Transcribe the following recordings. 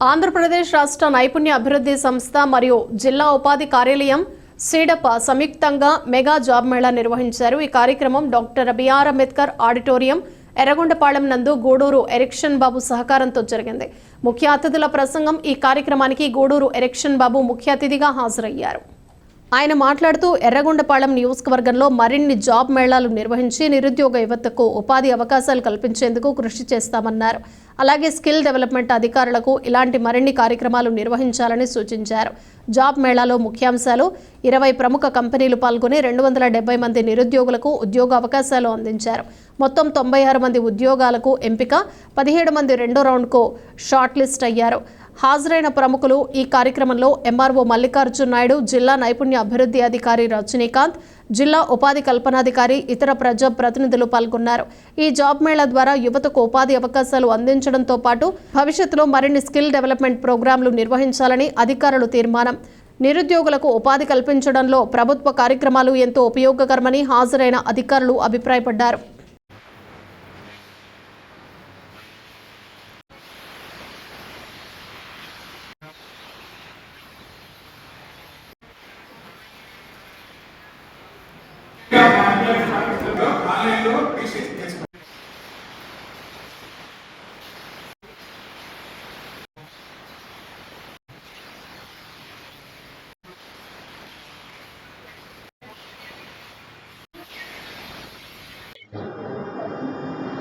ఆంధ్రప్రదేశ్ రాష్ట్ర నైపుణ్య అభివృద్ధి సంస్థ మరియు జిల్లా ఉపాధి కార్యాలయం సీడప సంయుక్తంగా మెగా జాబ్ మేళా నిర్వహించారు. ఈ కార్యక్రమం doctor B R Ambedkar auditorium Yerragondapalem నందు గూడూరు ఎరిక్షన్ బాబు సహకారంతో జరిగింది. ముఖ్య అతిథుల ప్రసంగం ఈ కార్యక్రమానికి గూడూరు ఎరిక్షన్ బాబు ముఖ్య అతిథిగా హాజరయ్యారు. ఆయన మాట్లాడుతూ ఎర్రగొండపాళెం నియోజకవర్గంలో మరిన్ని జాబ్ మేళాలు నిర్వహించి నిరుద్యోగ యువతకు ఉపాధి అవకాశాలు కల్పించేందుకు కృషి చేస్తామన్నారు. అలాగే స్కిల్ డెవలప్మెంట్ అధికారులకు ఇలాంటి మరిన్ని కార్యక్రమాలు నిర్వహించాలని సూచించారు. జాబ్ మేళాలో ముఖ్యాంశాలు ఇరవై ప్రముఖ కంపెనీలు పాల్గొని రెండు వందల డెబ్బై మంది నిరుద్యోగులకు ఉద్యోగ అవకాశాలు అందించారు. మొత్తం తొంభై ఆరు మంది ఉద్యోగాలకు ఎంపిక పదిహేడు మంది రెండో రౌండ్కు షార్ట్ లిస్ట్ అయ్యారు. హాజరైన ప్రముఖులు ఈ కార్యక్రమంలో ఎంఆర్ఓ మల్లికార్జున్ నాయుడు జిల్లా నైపుణ్య అభివృద్ధి అధికారి రజనీకాంత్ జిల్లా ఉపాధి కల్పనాధికారి ఇతర ప్రజా ప్రతినిధులు పాల్గొన్నారు. ఈ జాబ్ మేళా ద్వారా యువతకు ఉపాధి అవకాశాలు అందించడంతో పాటు భవిష్యత్తులో మరిన్ని స్కిల్ డెవలప్మెంట్ ప్రోగ్రాంలు నిర్వహించాలని అధికారులు తీర్మానం. నిరుద్యోగులకు ఉపాధి కల్పించడంలో ప్రభుత్వ కార్యక్రమాలు ఎంతో ఉపయోగకరమని హాజరైన అధికారులు అభిప్రాయపడ్డారు.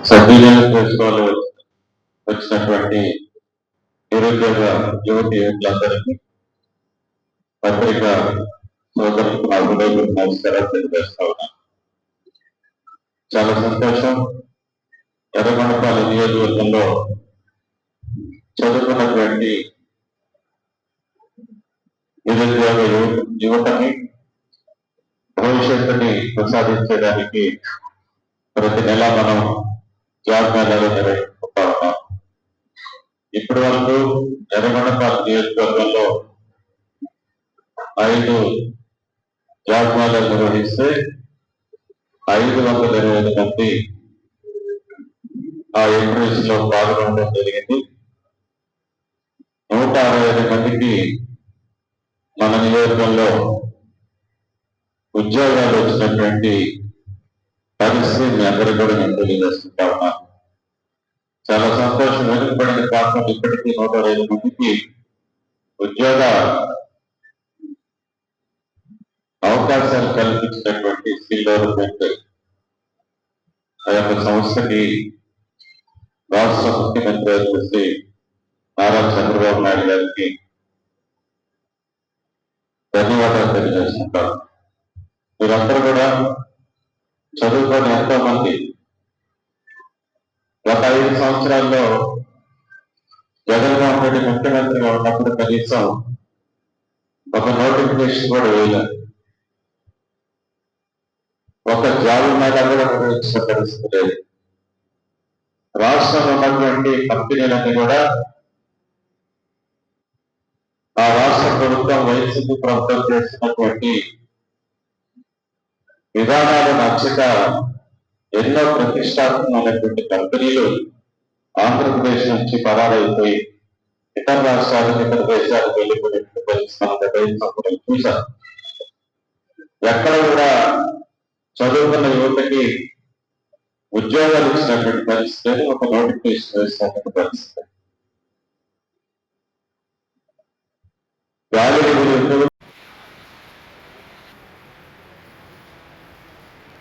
సద్వినియోగం చేసుకోవాలి వచ్చినటువంటి నిరుద్యోగ యువతి యువకులందరికీ పత్రిక సోదరులకు నా హృదయపూర్వక నమస్కారాలు తెలియజేస్తా ఉన్నాను చాలా సంతోషం. ఎర్రగొండపాలి నియోజకవర్గంలో చదువుకున్నటువంటి నిరుద్యోగ యువతని భవిష్యత్తుని ప్రసాదించడానికి ప్రతి నెల మనం జాబ్ మేళాలు నిర్వహించుకుంటా ఉన్నాం ఇప్పటి వరకు ఎర్రగొండపాలి నియోజకవర్గంలో ఐదు జాబ్ మేళాలు నిర్వహిస్తే ఐదు వందల ఇరవై ఐదు మంది ఆ ఇంటర్వ్యూస్లో పాల్గొనడం జరిగింది. నూట అరవై ఐదు మందికి మన నియోజకంలో ఉద్యోగాలు వచ్చినటువంటి పరిస్థితి మీ అందరికీ కూడా నేను తెలియజేస్తుంటా ఉన్నాను. చాలా సంతోషం. వెనుకబడిన కారణం ఇప్పటికీ నూట అరవై ఐదు మందికి ఉద్యోగ అవకాశాలు కల్పించినటువంటి స్కిల్ డెవలప్మెంట్ ఆ యొక్క సంస్థకి రాష్ట్ర ముఖ్యమంత్రి వచ్చేసి నారా చంద్రబాబు నాయుడు గారికి ధన్యవాదాలు తెలియజేస్తుంటారు మీరందరూ కూడా చదువుకొని ఎంతో మంది గత ఐదు సంవత్సరాల్లో జగన్మోహన్ రెడ్డి ముఖ్యమంత్రిగా ఉన్నప్పుడు కనీసం ఒక నోటిఫికేషన్ కూడా వేయలేదు. ఒక జాబు మీద కూడా నిర్వహించిన పరిస్థితి లేదు రాష్ట్రంలో ఉన్నటువంటి కంపెనీలన్నీ కూడా ఆ రాష్ట్ర ప్రభుత్వం వైసీపీ ప్రభుత్వం చేసినటువంటి విధానాలు నచ్చక ఎన్నో ప్రతిష్టాత్మకమైనటువంటి కంపెనీలు ఆంధ్రప్రదేశ్ నుంచి పరారైపోయి ఇతర రాష్ట్రాలకు ఇతర దేశాలకు వెళ్ళిపోయినటువంటి పరిస్థితి మనం ఎక్కడ కూడా చదువుకున్న యువతకి ఉద్యోగాలు ఇచ్చినటువంటి పరిస్థితి లేదు, ఒక నోటిఫికేషన్ వేసినటువంటి పరిస్థితి. వ్యాల్యూ